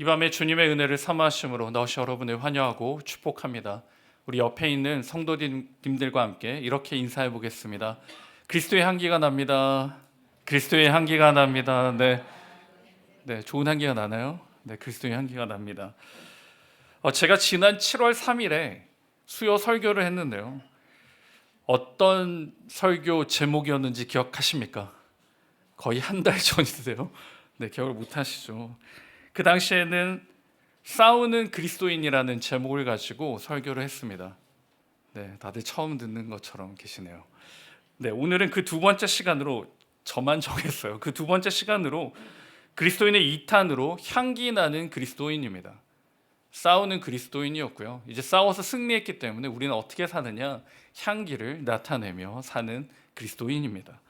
이 밤에 주님의 은혜를 사모하심으로 너시 여러분을 환영하고 축복합니다. 우리 옆에 있는 성도님들과 함께 이렇게 인사해 보겠습니다. 그리스도의 향기가 납니다. 그리스도의 향기가 납니다. 네, 네, 좋은 향기가 나나요? 네, 그리스도의 향기가 납니다. 어, 제가 지난 7월 3일에 수요 설교를 했는데요. 어떤 설교 제목이었는지 기억하십니까? 거의 한 달 전인데요. 네, 기억을 못 하시죠. 그 당시에는 싸우는 그리스도인이라는 제목을 가지고 설교를 했습니다. 네, 다들 처음 듣는 것처럼 계시네요. 네, 오늘은 그 두 번째 시간으로 저만 정했어요. 그 두 번째 시간으로 그리스도인의 2탄으로 향기 나는 그리스도인입니다. 싸우는 그리스도인이었고요. 이제 싸워서 승리했기 때문에 우리는 어떻게 사느냐? 향기를 나타내며 사는 그리스도인입니다.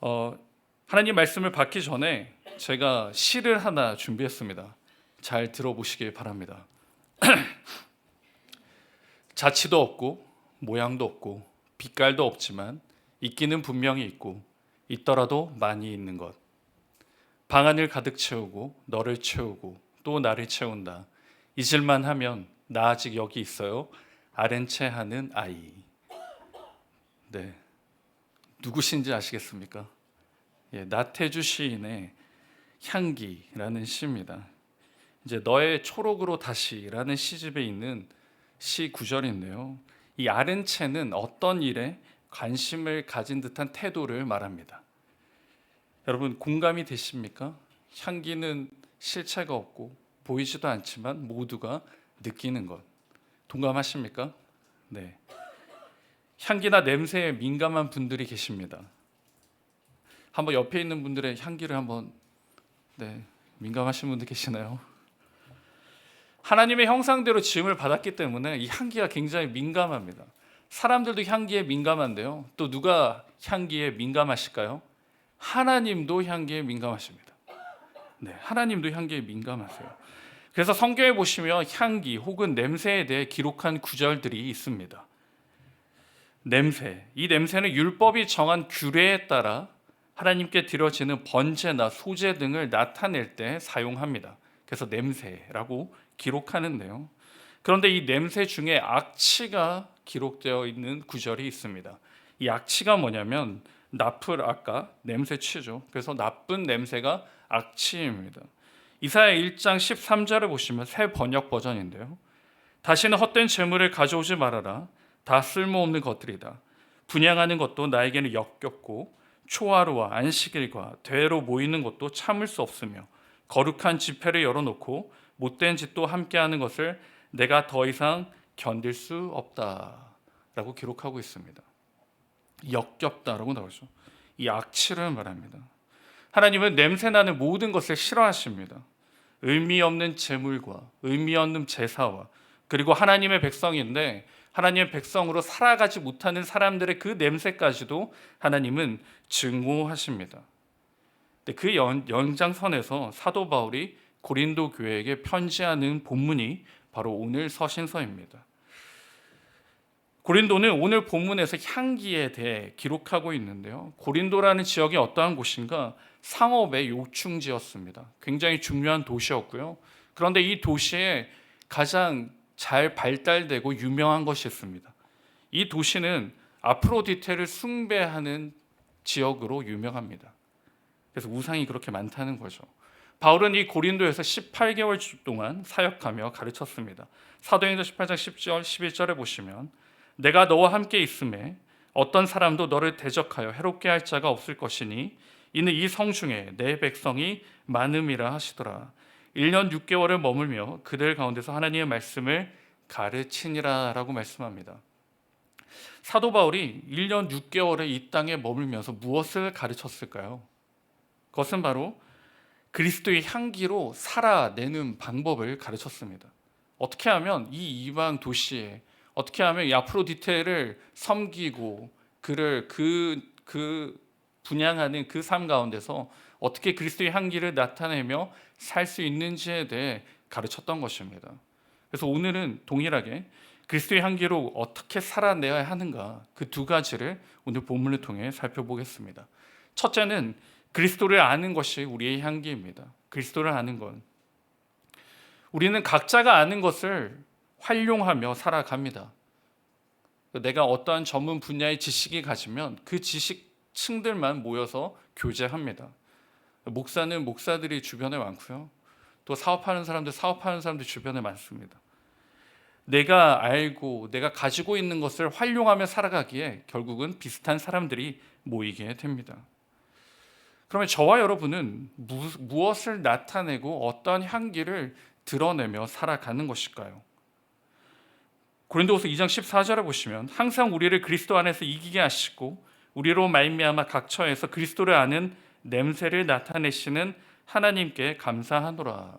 어, 하나님 말씀을 받기 전에 제가 시를 하나 준비했습니다. 잘 들어보시길 바랍니다. 자치도 없고 모양도 없고 빛깔도 없지만 있기는 분명히 있고 있더라도 많이 있는 것. 방 안을 가득 채우고 너를 채우고 또 나를 채운다. 잊을만 하면 나 아직 여기 있어요. 아렌 채 하는 아이. 네. 누구신지 아시겠습니까? 예, 나태주 시인의 향기라는 시입니다. 이제 너의 초록으로 다시라는 시집에 있는 시 구절인데요. 이 아른체는 어떤 일에 관심을 가진 듯한 태도를 말합니다. 여러분 공감이 되십니까? 향기는 실체가 없고 보이지도 않지만 모두가 느끼는 것. 동감하십니까? 네. 향기나 냄새에 민감한 분들이 계십니다. 한번 옆에 있는 분들의 향기를 한번 네, 민감하신 분들 계시나요? 하나님의 형상대로 지음을 받았기 때문에 이 향기가 굉장히 민감합니다. 사람들도 향기에 민감한데요. 또 누가 향기에 민감하실까요? 하나님도 향기에 민감하십니다. 네, 하나님도 향기에 민감하세요. 그래서 성경에 보시면 향기 혹은 냄새에 대해 기록한 구절들이 있습니다. 냄새, 이 냄새는 율법이 정한 규례에 따라 하나님께 드려지는 번제나 소제 등을 나타낼 때 사용합니다. 그래서 냄새라고 기록하는데요. 그런데 이 냄새 중에 악취가 기록되어 있는 구절이 있습니다. 이 악취가 뭐냐면 나풀 아까 냄새 취죠. 그래서 나쁜 냄새가 악취입니다. 이사야 1장 13절을 보시면 새 번역 버전인데요. 다시는 헛된 재물을 가져오지 말아라. 다 쓸모없는 것들이다. 분양하는 것도 나에게는 역겹고 초하루와 안식일과 대로 모이는 것도 참을 수 없으며 거룩한 집회를 열어놓고 못된 짓도 함께하는 것을 내가 더 이상 견딜 수 없다라고 기록하고 있습니다. 역겹다라고 나오죠. 이 악취를 말합니다. 하나님은 냄새나는 모든 것을 싫어하십니다. 의미 없는 재물과 의미 없는 제사와 그리고 하나님의 백성인데 하나님의 백성으로 살아가지 못하는 사람들의 그 냄새까지도 하나님은 증오하십니다. 그 연, 연장선에서 사도 바울이 고린도 교회에게 편지하는 본문이 바로 오늘 서신서입니다. 고린도는 오늘 본문에서 향기에 대해 기록하고 있는데요. 고린도라는 지역이 어떠한 곳인가? 상업의 요충지였습니다. 굉장히 중요한 도시였고요. 그런데 이 도시에 가장 잘 발달되고 유명한 것이 있습니다. 이 도시는 아프로디테를 숭배하는 지역으로 유명합니다. 그래서 우상이 그렇게 많다는 거죠. 바울은 이 고린도에서 18개월 동안 사역하며 가르쳤습니다. 사도행전 18장 10절 11절에 보시면 내가 너와 함께 있음에 어떤 사람도 너를 대적하여 해롭게 할 자가 없을 것이니 이는 이 성 중에 내 백성이 많음이라 하시더라. 1년 6개월을 머물며 그들 가운데서 하나님의 말씀을 가르치니라라고 말씀합니다. 사도 바울이 1년 6개월을 이 땅에 머물면서 무엇을 가르쳤을까요? 그것은 바로 그리스도의 향기로 살아내는 방법을 가르쳤습니다. 어떻게 하면 이 이방 도시에 어떻게 하면 이 아프로디테를 섬기고 그를 그, 그 분양하는 그 삶 가운데서 어떻게 그리스도의 향기를 나타내며 살 수 있는지에 대해 가르쳤던 것입니다. 그래서 오늘은 동일하게 그리스도의 향기로 어떻게 살아내야 하는가 그 두 가지를 오늘 본문을 통해 살펴보겠습니다. 첫째는 그리스도를 아는 것이 우리의 향기입니다. 그리스도를 아는 건 우리는 각자가 아는 것을 활용하며 살아갑니다. 내가 어떠한 전문 분야의 지식이 가지면 그 지식층들만 모여서 교제합니다. 목사는 목사들이 주변에 많고요. 또 사업하는 사람들, 사업하는 사람들 주변에 많습니다. 내가 알고 내가 가지고 있는 것을 활용하며 살아가기에 결국은 비슷한 사람들이 모이게 됩니다. 그러면 저와 여러분은 무, 무엇을 나타내고 어떤 향기를 드러내며 살아가는 것일까요? 고린도후서 2장 14절에 보시면 항상 우리를 그리스도 안에서 이기게 하시고 우리로 말미암아 각처에서 그리스도를 아는 냄새를 나타내시는 하나님께 감사하노라.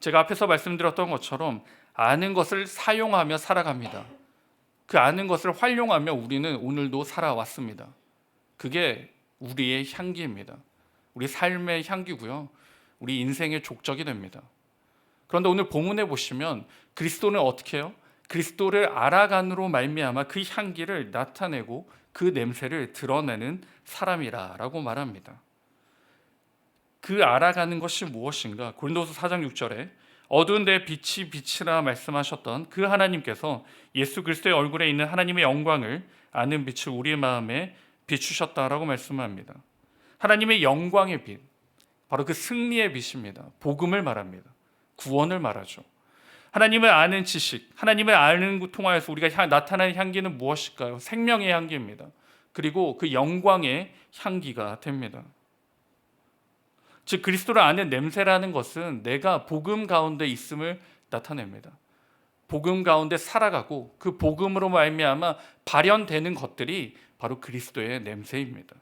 제가 앞에서 말씀드렸던 것처럼 아는 것을 사용하며 살아갑니다. 그 아는 것을 활용하며 우리는 오늘도 살아왔습니다. 그게 우리의 향기입니다. 우리 삶의 향기고요. 우리 인생의 족적이 됩니다. 그런데 오늘 본문에 보시면 그리스도는 어떻게 해요? 그리스도를 알아간으로 말미암아 그 향기를 나타내고 그 냄새를 드러내는 사람이라라고 말합니다. 그 알아가는 것이 무엇인가? 고린도서 4장 6절에 어두운 데 빛이 빛이라 말씀하셨던 그 하나님께서 예수 그리스도의 얼굴에 있는 하나님의 영광을 아는 빛을 우리의 마음에 비추셨다라고 말씀합니다. 하나님의 영광의 빛, 바로 그 승리의 빛입니다. 복음을 말합니다. 구원을 말하죠. 하나님을 아는 지식, 하나님을 아는 것 통하여서 우리가 향, 나타나는 향기는 무엇일까요? 생명의 향기입니다. 그리고 그 영광의 향기가 됩니다. 즉 그리스도를 아는 냄새라는 것은 내가 복음 가운데 있음을 나타냅니다. 복음 가운데 살아가고 그 복음으로 말미암아 발현되는 것들이 바로 그리스도의 냄새입니다.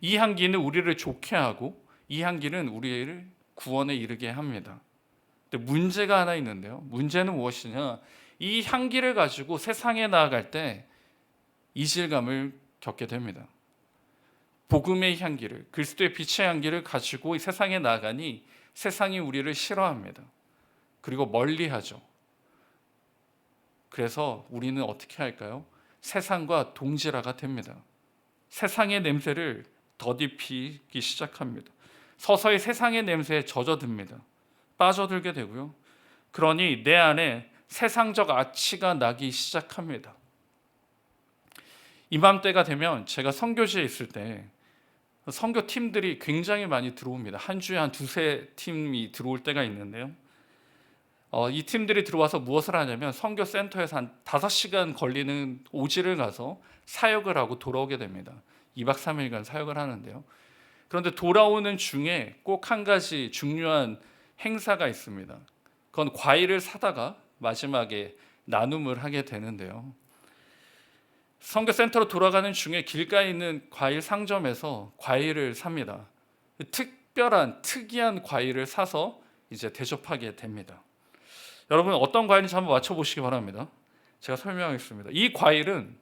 이 향기는 우리를 좋게 하고 이 향기는 우리를 구원에 이르게 합니다. 근데 문제가 하나 있는데요. 문제는 무엇이냐? 이 향기를 가지고 세상에 나아갈 때 이질감을 겪게 됩니다. 복음의 향기를 그리스도의 빛의 향기를 가지고 이 세상에 나가니 세상이 우리를 싫어합니다. 그리고 멀리하죠. 그래서 우리는 어떻게 할까요? 세상과 동질화가 됩니다. 세상의 냄새를 더딥히기 시작합니다. 서서히 세상의 냄새에 젖어듭니다. 빠져들게 되고요. 그러니 내 안에 세상적 아치가 나기 시작합니다. 이맘때가 되면 제가 선교지에 있을 때 선교 팀들이 굉장히 많이 들어옵니다. 한 주에 한 두세 팀이 들어올 때가 있는데요. 어, 이 팀들이 들어와서 무엇을 하냐면 선교 센터에서 한 5시간 걸리는 오지를 가서 사역을 하고 돌아오게 됩니다. 2박 3일간 사역을 하는데요. 그런데 돌아오는 중에 꼭 한 가지 중요한 행사가 있습니다. 그건 과일을 사다가 마지막에 나눔을 하게 되는데요. 선교 센터로 돌아가는 중에 길가에 있는 과일 상점에서 과일을 삽니다. 특별한 특이한 과일을 사서 이제 대접하게 됩니다. 여러분 어떤 과일인지 한번 맞춰 보시기 바랍니다. 제가 설명하겠습니다. 이 과일은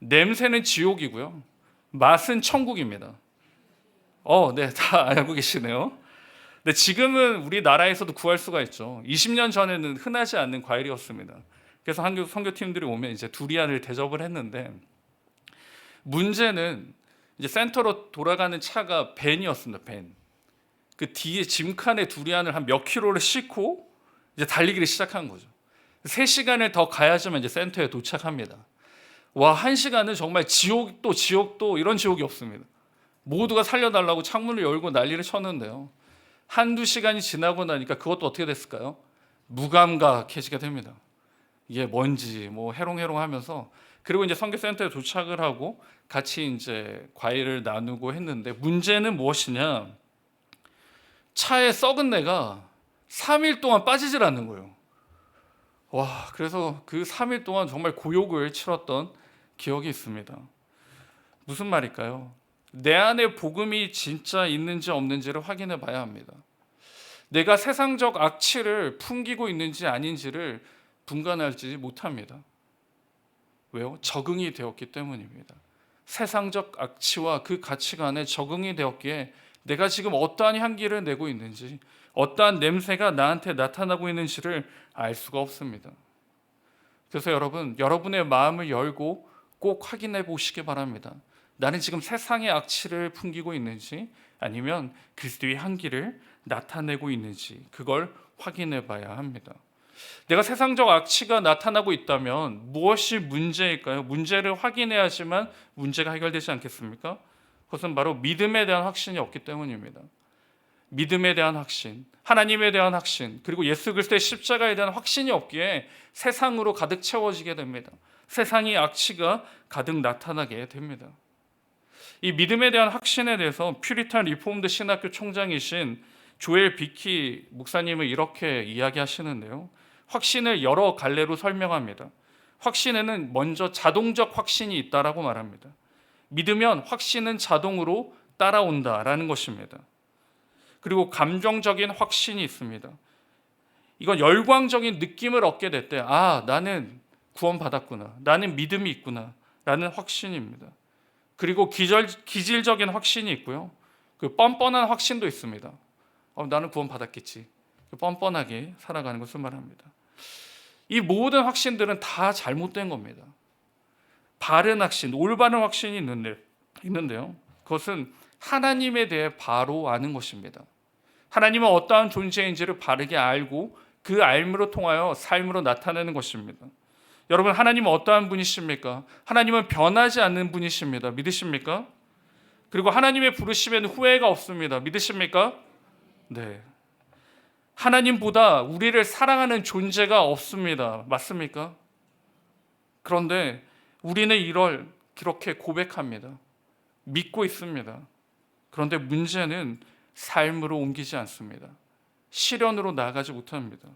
냄새는 지옥이고요. 맛은 천국입니다. 어, 네, 다 알고 계시네요. 근데 지금은 우리나라에서도 구할 수가 있죠. 20년 전에는 흔하지 않는 과일이었습니다. 그래서 한국 선교팀들이 오면 이제 두리안을 대접을 했는데 문제는 이제 센터로 돌아가는 차가 벤이었습니다. 벤. 그 뒤에 짐칸에 두리안을 한 몇 킬로를 싣고 이제 달리기를 시작한 거죠. 3시간을 더 가야지만 이제 센터에 도착합니다. 와, 한 시간은 정말 지옥도 지옥도 이런 지옥이 없습니다. 모두가 살려달라고 창문을 열고 난리를 쳤는데요. 한두 시간이 지나고 나니까 그것도 어떻게 됐을까요? 무감각해지게 됩니다. 이게 뭔지 뭐 해롱해롱 하면서 그리고 이제 선교센터에 도착을 하고 같이 이제 과일을 나누고 했는데 문제는 무엇이냐? 차에 썩은 내가 3일 동안 빠지질 않는 거예요. 와, 그래서 그 3일 동안 정말 고욕을 치렀던 기억이 있습니다. 무슨 말일까요? 내 안에 복음이 진짜 있는지 없는지를 확인해 봐야 합니다. 내가 세상적 악취를 풍기고 있는지 아닌지를 분간하지 못합니다. 왜요? 적응이 되었기 때문입니다. 세상적 악취와 그 가치관에 적응이 되었기에 내가 지금 어떠한 향기를 내고 있는지, 어떠한 냄새가 나한테 나타나고 있는지를 알 수가 없습니다. 그래서 여러분, 여러분의 마음을 열고 꼭 확인해 보시기 바랍니다. 나는 지금 세상의 악취를 풍기고 있는지, 아니면 그리스도의 향기를 나타내고 있는지 그걸 확인해 봐야 합니다. 내가 세상적 악취가 나타나고 있다면 무엇이 문제일까요? 문제를 확인해야지만 문제가 해결되지 않겠습니까? 그것은 바로 믿음에 대한 확신이 없기 때문입니다. 믿음에 대한 확신, 하나님에 대한 확신, 그리고 예수 그리스도의 십자가에 대한 확신이 없기에 세상으로 가득 채워지게 됩니다. 세상의 악취가 가득 나타나게 됩니다. 이 믿음에 대한 확신에 대해서 퓨리탄 리폼드 신학교 총장이신 조엘 비키 목사님은 이렇게 이야기하시는데요. 확신을 여러 갈래로 설명합니다. 확신에는 먼저 자동적 확신이 있다라고 말합니다. 믿으면 확신은 자동으로 따라온다라는 것입니다. 그리고 감정적인 확신이 있습니다. 이건 열광적인 느낌을 얻게 될 때, 아, 나는 구원받았구나. 나는 믿음이 있구나. 라는 확신입니다. 그리고 기절, 기질적인 확신이 있고요. 그 뻔뻔한 확신도 있습니다. 어, 나는 구원받았겠지. 뻔뻔하게 살아가는 것을 말합니다. 이 모든 확신들은 다 잘못된 겁니다. 바른 확신, 올바른 확신이 있는데, 있는데요. 그것은 하나님에 대해 바로 아는 것입니다. 하나님은 어떠한 존재인지를 바르게 알고 그 알므로 통하여 삶으로 나타내는 것입니다. 여러분 하나님은 어떠한 분이십니까? 하나님은 변하지 않는 분이십니다. 믿으십니까? 그리고 하나님의 부르심에는 후회가 없습니다. 믿으십니까? 네. 하나님보다 우리를 사랑하는 존재가 없습니다. 맞습니까? 그런데 우리는 이걸 그렇게 고백합니다. 믿고 있습니다. 그런데 문제는 삶으로 옮기지 않습니다. 실현으로 나가지 못합니다.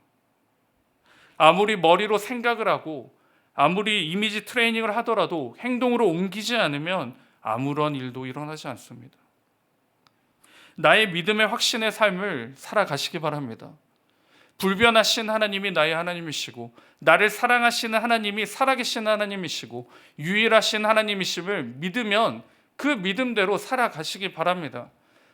아무리 머리로 생각을 하고 아무리 이미지 트레이닝을 하더라도 행동으로 옮기지 않으면 아무런 일도 일어나지 않습니다. 나의 믿음의 확신의 삶을 살아가시기 바랍니다. 불변하신 하나님이 나의 하나님이시고 나를 사랑하시는 하나님이 살아계신 하나님이시고 유일하신 하나님이심을 믿으면 그 믿음대로 살아가시기 바랍니다.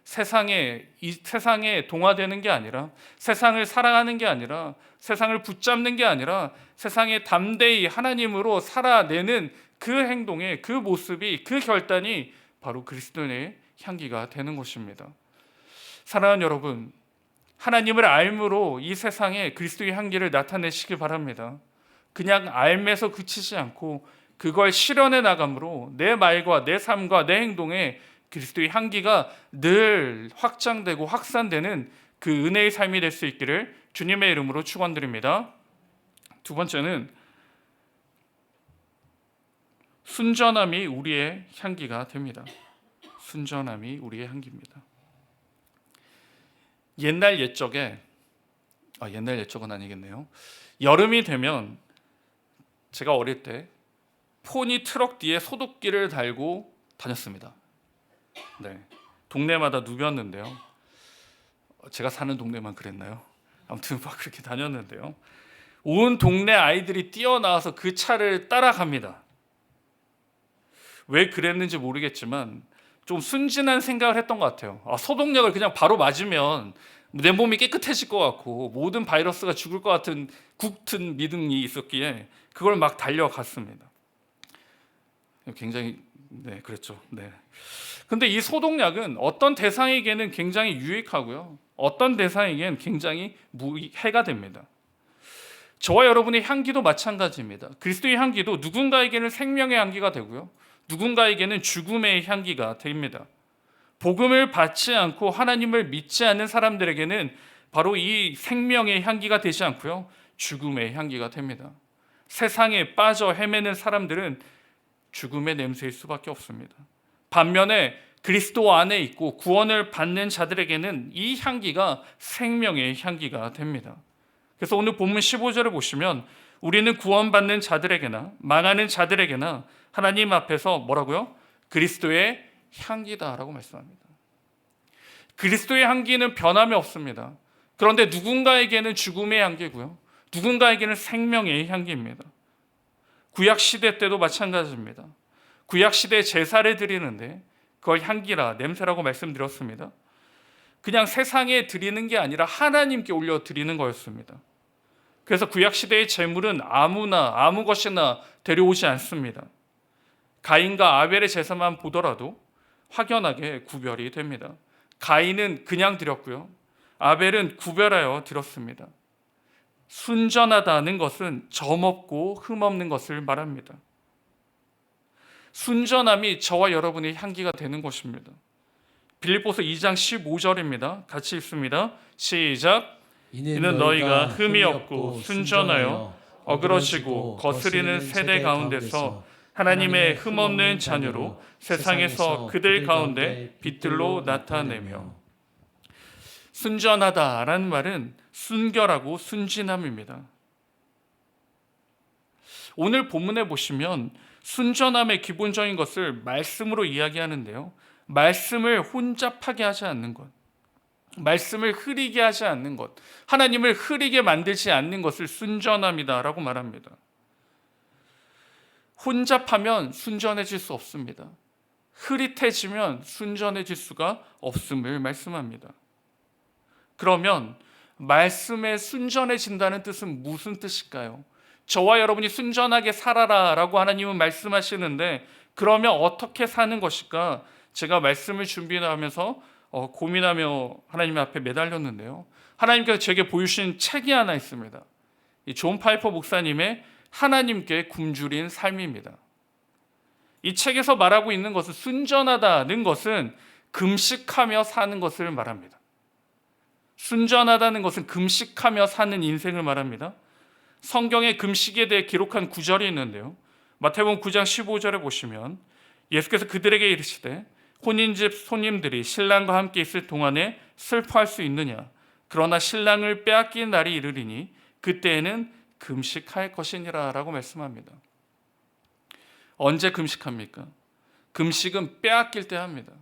세상에 이 세상에 동화되는 게 아니라 세상을 사랑하는 게 아니라 세상을 붙잡는 게 아니라 세상에 담대히 하나님으로 살아내는 그 행동의 그 모습이 그 결단이 바로 그리스도의 향기가 되는 것입니다. 사랑하는 여러분, 하나님을 알므로 이 세상에 그리스도의 향기를 나타내시기 바랍니다. 그냥 알면서 그치지 않고 그걸 실현해 나감으로 내 말과 내 삶과 내 행동에 그리스도의 향기가 늘 확장되고 확산되는 그 은혜의 삶이 될 수 있기를 주님의 이름으로 축원드립니다. 두 번째는 순전함이 우리의 향기가 됩니다. 순전함이 우리의 향기입니다. 옛날 옛적에 아, 옛날 옛적은 아니겠네요. 여름이 되면 제가 어릴 때 폰이 트럭 뒤에 소독기를 달고 다녔습니다. 네, 동네마다 누볐는데요. 제가 사는 동네만 그랬나요? 아무튼 막 그렇게 다녔는데요. 온 동네 아이들이 뛰어나와서 그 차를 따라갑니다. 왜 그랬는지 모르겠지만 좀 순진한 생각을 했던 것 같아요. 아, 소독약을 그냥 바로 맞으면 내 몸이 깨끗해질 것 같고 모든 바이러스가 죽을 것 같은 국튼 믿음이 있었기에 그걸 막 달려갔습니다. 굉장히 네 그랬죠. 네. 근데 이 소독약은 어떤 대상에게는 굉장히 유익하고요. 어떤 대상에게는 굉장히 해가 됩니다. 저와 여러분의 향기도 마찬가지입니다. 그리스도의 향기도 누군가에게는 생명의 향기가 되고요. 누군가에게는 죽음의 향기가 됩니다. 복음을 받지 않고 하나님을 믿지 않는 사람들에게는 바로 이 생명의 향기가 되지 않고요. 죽음의 향기가 됩니다. 세상에 빠져 헤매는 사람들은 죽음의 냄새일 수밖에 없습니다. 반면에 그리스도 안에 있고 구원을 받는 자들에게는 이 향기가 생명의 향기가 됩니다. 그래서 오늘 본문 15절을 보시면 우리는 구원받는 자들에게나 망하는 자들에게나 하나님 앞에서 뭐라고요? 그리스도의 향기다라고 말씀합니다. 그리스도의 향기는 변함이 없습니다. 그런데 누군가에게는 죽음의 향기고요. 누군가에게는 생명의 향기입니다. 구약 시대 때도 마찬가지입니다. 구약 시대 제사를 드리는데 그걸 향기라 냄새라고 말씀드렸습니다. 그냥 세상에 드리는 게 아니라 하나님께 올려 드리는 거였습니다. 그래서 구약 시대의 제물은 아무나 아무 것이나 데려오지 않습니다. 가인과 아벨의 제사만 보더라도 확연하게 구별이 됩니다. 가인은 그냥 드렸고요. 아벨은 구별하여 드렸습니다. 순전하다는 것은 점없고 흠없는 것을 말합니다. 순전함이 저와 여러분의 향기가 되는 것입니다. 빌립보서 2장 15절입니다. 같이 읽습니다. 시작. 이는 너희가 흠이 없고 순전하여 어그러지고 거스리는 세대 가운데서 하나님의 흠 없는 자녀로 세상에서 그들 가운데 빛들로 나타내며 순전하다라는 말은 순결하고 순진함입니다. 오늘 본문에 보시면 순전함의 기본적인 것을 말씀으로 이야기하는데요. 말씀을 혼잡하게 하지 않는 것. 말씀을 흐리게 하지 않는 것. 하나님을 흐리게 만들지 않는 것을 순전함이다라고 말합니다. 혼잡하면 순전해질 수 없습니다. 흐릿해지면 순전해질 수가 없음을 말씀합니다. 그러면 말씀에 순전해진다는 뜻은 무슨 뜻일까요? 저와 여러분이 순전하게 살아라 라고 하나님은 말씀하시는데 그러면 어떻게 사는 것일까? 제가 말씀을 준비하면서 어, 고민하며 하나님 앞에 매달렸는데요. 하나님께서 제게 보여주신 책이 하나 있습니다. 이존 파이퍼 목사님의 하나님께 굶주린 삶입니다. 이 책에서 말하고 있는 것은 순전하다는 것은 금식하며 사는 것을 말합니다. 순전하다는 것은 금식하며 사는 인생을 말합니다. 성경에 금식에 대해 기록한 구절이 있는데요. 마태복음 9장 15절에 보시면 예수께서 그들에게 이르시되 혼인집 손님들이 신랑과 함께 있을 동안에 슬퍼할 수 있느냐 그러나 신랑을 빼앗긴 날이 이르리니 그때에는 금식할 것이니라 라고 말씀합니다. 언제 금식합니까? 금식은 빼앗길 때 합니다.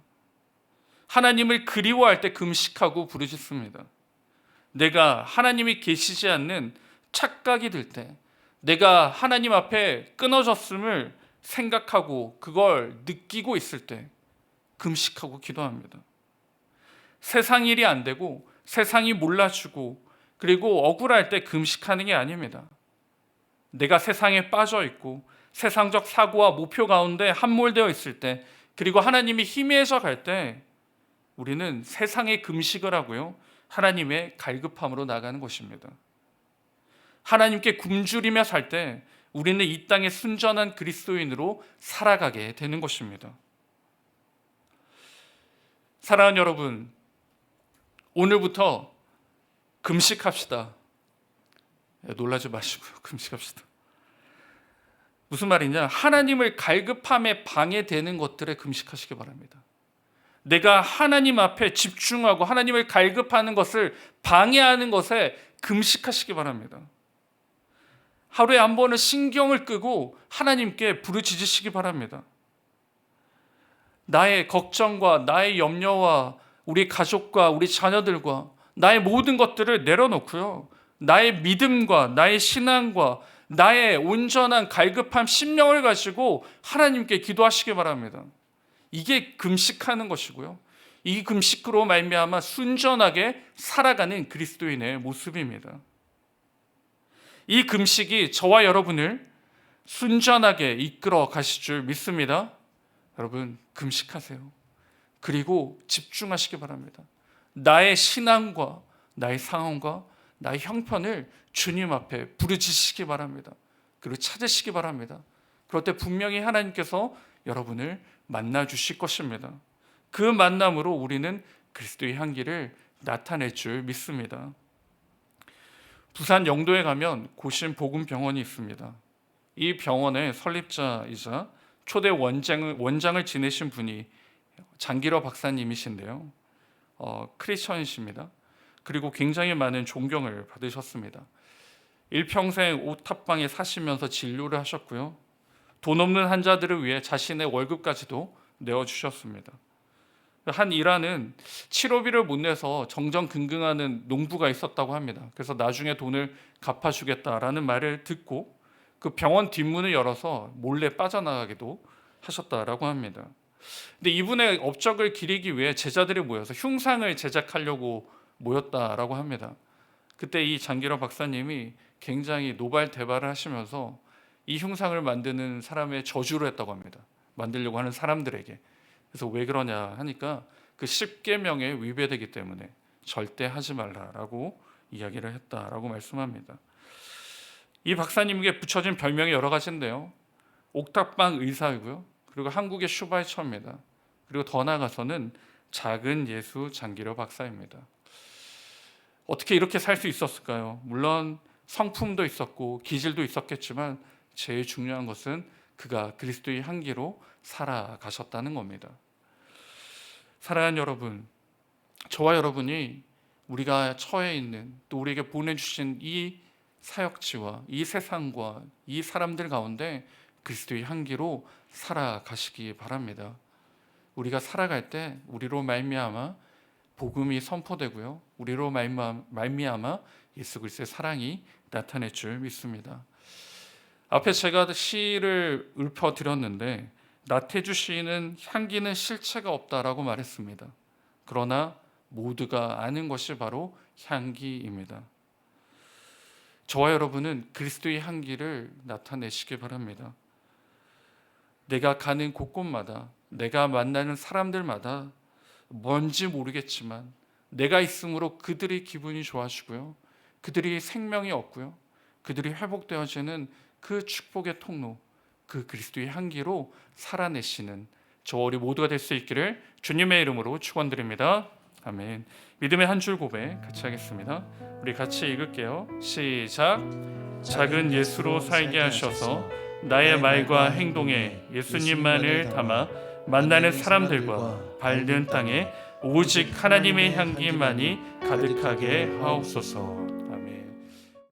하나님을 그리워할 때 금식하고 부르짖습니다. 내가 하나님이 계시지 않는 착각이 들 때, 내가 하나님 앞에 끊어졌음을 생각하고 그걸 느끼고 있을 때 금식하고 기도합니다. 세상 일이 안 되고 세상이 몰라주고 그리고 억울할 때 금식하는 게 아닙니다. 내가 세상에 빠져 있고 세상적 사고와 목표 가운데 함몰되어 있을 때 그리고 하나님이 희미해져 갈 때 우리는 세상에 금식을 하고요. 하나님의 갈급함으로 나가는 것입니다. 하나님께 굶주리며 살 때 우리는 이 땅의 순전한 그리스도인으로 살아가게 되는 것입니다. 사랑하는 여러분, 오늘부터 금식합시다. 예, 놀라지 마시고요. 금식합시다. 무슨 말이냐? 하나님을 갈급함에 방해되는 것들에 금식하시기 바랍니다. 내가 하나님 앞에 집중하고 하나님을 갈급하는 것을 방해하는 것에 금식하시기 바랍니다. 하루에 한 번은 신경을 끄고 하나님께 부르짖으시기 바랍니다. 나의 걱정과 나의 염려와 우리 가족과 우리 자녀들과 나의 모든 것들을 내려놓고요. 나의 믿음과 나의 신앙과 나의 온전한 갈급한 심령을 가지고 하나님께 기도하시기 바랍니다. 이게 금식하는 것이고요. 이 금식으로 말미암아 순전하게 살아가는 그리스도인의 모습입니다. 이 금식이 저와 여러분을 순전하게 이끌어 가실 줄 믿습니다. 여러분 금식하세요. 그리고 집중하시기 바랍니다. 나의 신앙과 나의 상황과 나의 형편을 주님 앞에 부르짖으시기 바랍니다. 그리고 찾으시기 바랍니다. 그럴 때 분명히 하나님께서 여러분을 만나 주실 것입니다. 그 만남으로 우리는 그리스도의 향기를 나타낼 줄 믿습니다. 부산 영도에 가면 고신 복음 병원이 있습니다. 이 병원의 설립자이자 초대 원장을, 원장을 지내신 분이 장기러 박사님이신데요. 어, 크리스천이십니다. 그리고 굉장히 많은 존경을 받으셨습니다. 일평생 오탑방에 사시면서 진료를 하셨고요. 돈 없는 환자들을 위해 자신의 월급까지도 내어주셨습니다. 한 일화는 치료비를 못 내서 정정긍긍하는 농부가 있었다고 합니다. 그래서 나중에 돈을 갚아주겠다라는 말을 듣고 그 병원 뒷문을 열어서 몰래 빠져나가기도 하셨다라고 합니다. 근데 이분의 업적을 기리기 위해 제자들이 모여서 흉상을 제작하려고 모였다라고 합니다. 그때 이 장기러 박사님이 굉장히 노발대발을 하시면서 이 흉상을 만드는 사람의 저주를 했다고 합니다. 만들려고 하는 사람들에게. 그래서 왜 그러냐 하니까 그 십계명에 위배되기 때문에 절대 하지 말라라고 이야기를 했다라고 말씀합니다. 이 박사님에게 붙여진 별명이 여러 가지인데요. 옥탑방 의사이고요. 그리고 한국의 슈바이 처입니다. 그리고 더 나아가서는 작은 예수 장기려 박사입니다. 어떻게 이렇게 살 수 있었을까요? 물론 성품도 있었고 기질도 있었겠지만 제일 중요한 것은 그가 그리스도의 향기로 살아가셨다는 겁니다. 사랑하는 여러분, 저와 여러분이 우리가 처해 있는 또 우리에게 보내주신 이 사역지와 이 세상과 이 사람들 가운데 그리스도의 향기로 살아가시기 바랍니다. 우리가 살아갈 때 우리로 말미암아 복음이 선포되고요. 우리로 말미암아, 예수 그리스도의 사랑이 나타낼 줄 믿습니다. 앞에 제가 시를 읊어 드렸는데 나태주 시인은 향기는 실체가 없다라고 말했습니다. 그러나 모두가 아는 것이 바로 향기입니다. 저와 여러분은 그리스도의 향기를 나타내시기 바랍니다. 내가 가는 곳곳마다 내가 만나는 사람들마다 뭔지 모르겠지만 내가 있으므로 그들의 기분이 좋아지고요. 그들이 생명이 없고요. 그들이 회복되어지는 그 축복의 통로, 그 그리스도의 향기로 살아내시는 저 우리 모두가 될 수 있기를 주님의 이름으로 축원드립니다. 아멘. 믿음의 한 줄 고백 같이 하겠습니다. 우리 같이 읽을게요. 시작. 작은 예수로 살게 하셔서 나의 말과 행동에 예수님만을 담아 만나는 사람들과 밟는 땅에 오직 하나님의 향기만이 가득하게 하옵소서.